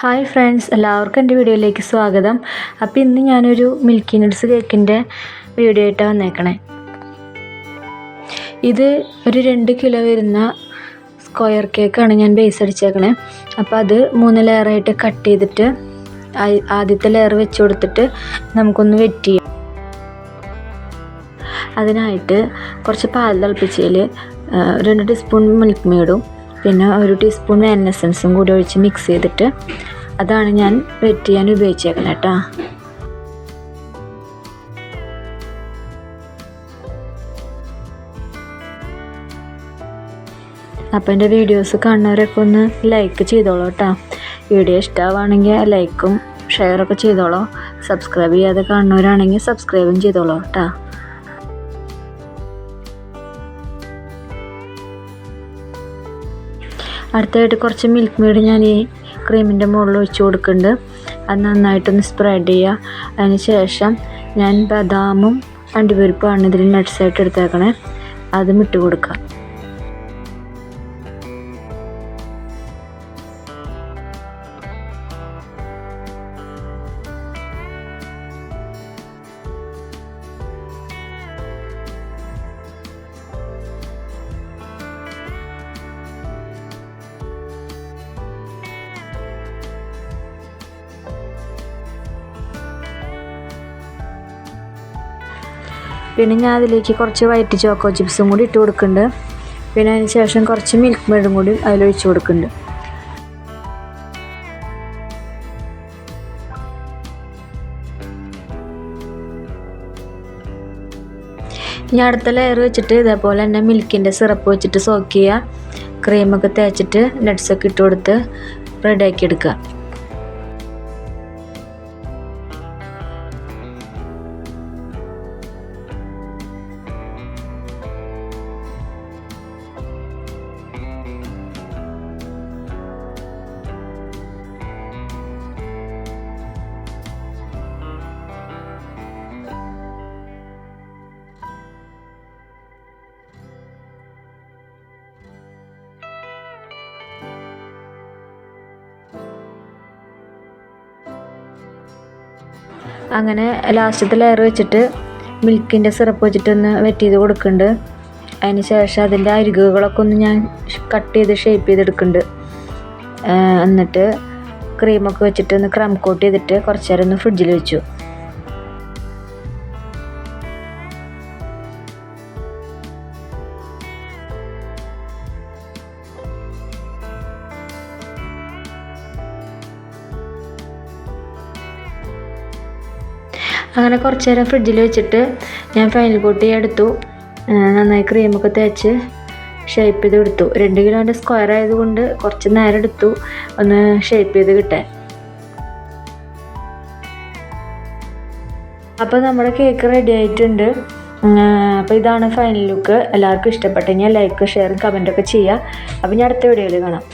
Hi friends എല്ലാവർക്കും എന്റെ വീഡിയോയിലേക്ക് സ്വാഗതം. അപ്പോൾ ഇന്ന് ഞാനൊരു മിൽക്കി നട്ട്സ് കേക്കിന്റെ വീഡിയോ ആയിട്ടാണ് വന്നേക്കണേ. ഇത് ഒരു രണ്ട് കിലോ വരുന്ന സ്ക്വയർ കേക്കാണ് ഞാൻ ബേസ് അടിച്ചേക്കണേ. അപ്പോൾ അത് മൂന്ന് ലെയറായിട്ട് കട്ട് ചെയ്തിട്ട് ആദ്യത്തെ ലെയർ വെച്ച് കൊടുത്തിട്ട് നമുക്കൊന്ന് വെറ്റ് ചെയ്യാം. അതിനായിട്ട് കുറച്ച് പാൽ തിളപ്പിച്ചതിൽ രണ്ട് ടീസ്പൂൺ മിൽക്ക് മെയ്ഡും പിന്നെ ഒരു ടീസ്പൂൺ വാനില കൂടി ഒഴിച്ച് മിക്സ് ചെയ്തിട്ട് അതാണ് ഞാൻ വെറ്റ് ചെയ്യാൻ ഉപയോഗിച്ചേക്കുന്നത് കേട്ടോ. അപ്പോൾ എന്റെ വീഡിയോസ് കാണുന്നവരൊക്കെ ഒന്ന് ലൈക്ക് ചെയ്തോളൂ കേട്ടോ. വീഡിയോ ഇഷ്ടമാവുകയാണെങ്കിൽ ലൈക്കും ഷെയറൊക്കെ ചെയ്തോളൂ. സബ്സ്ക്രൈബ് ചെയ്യാതെ കാണുന്നവരാണെങ്കിൽ സബ്സ്ക്രൈബും ചെയ്തോളൂ കേട്ടോ. അടുത്തതായിട്ട് കുറച്ച് മിൽക്ക് മെയ്ഡ് ഞാൻ ഈ ക്രീമിന്റെ മുകളിൽ ഒഴിച്ച് കൊടുക്കുന്നുണ്ട്. അത് നന്നായിട്ടൊന്ന് സ്പ്രെഡ് ചെയ്യുക. അതിന് ശേഷം ഞാൻ ബദാമും അണ്ടിപ്പരിപ്പാണ് ഇതിൽ നട്ട്സായിട്ട് എടുത്തേക്കണേ. അതും ഇട്ട് കൊടുക്കുക. പിന്നെ ഞാൻ അതിലേക്ക് കുറച്ച് വൈറ്റ് ചോക്കോ ചിപ്സും കൂടി ഇട്ട് കൊടുക്കുന്നുണ്ട്. പിന്നെ അതിന് ശേഷം കുറച്ച് മിൽക്ക് മെയ്ഡും കൂടി അതിലൊഴിച്ച് കൊടുക്കുന്നുണ്ട്. ഞാൻ അടുത്ത ലെയർ വെച്ചിട്ട് ഇതേപോലെ തന്നെ മിൽക്കിന്റെ സിറപ്പ് വെച്ചിട്ട് സോക്ക് ചെയ്യുക. ക്രീമൊക്കെ തേച്ചിട്ട് നട്ട്സൊക്കെ ഇട്ട് കൊടുത്ത് റെഡിയാക്കി എടുക്കുക. അങ്ങനെ ലാസ്റ്റത്തെ ലെയർ വെച്ചിട്ട് മിൽക്കിന്റെ സിറപ്പ് വെച്ചിട്ടൊന്ന് വെറ്റ് ചെയ്ത് കൊടുക്കുന്നുണ്ട് അതിന് ശേഷം അതിന്റെ അരികുകളൊക്കെ ഒന്ന് ഞാൻ കട്ട് ചെയ്ത് ഷേപ്പ് ചെയ്തെടുക്കുന്നുണ്ട് എന്നിട്ട് ക്രീമൊക്കെ വെച്ചിട്ട് ഒന്ന് ക്രം കോട്ട് ചെയ്തിട്ട് കുറച്ച് നേരം ഒന്ന് ഫ്രിഡ്ജിൽ വെച്ചു. അങ്ങനെ കുറച്ച് നേരം ഫ്രിഡ്ജിൽ വെച്ചിട്ട് ഞാൻ ഫൈനൽ കോട്ട് എടുത്തു. നന്നായി ക്രീമൊക്കെ തേച്ച് ഷേപ്പ് ചെയ്ത് എടുത്തു. രണ്ട് കിലോന്റെ സ്ക്വയർ ആയതുകൊണ്ട് കുറച്ച് നേരം എടുത്തു ഒന്ന് ഷേപ്പ് ചെയ്ത് കിട്ടാൻ. അപ്പോൾ നമ്മുടെ കേക്ക് റെഡി ആയിട്ടുണ്ട്. അപ്പോൾ ഇതാണ് ഫൈനൽ ലുക്ക് എല്ലാവർക്കും ഇഷ്ടപ്പെട്ടെങ്കിൽ ലൈക്ക് ഷെയറും കമന്റൊക്കെ ചെയ്യുക. അപ്പോൾ ഞാൻ അടുത്ത വീഡിയോയിൽ കാണാം.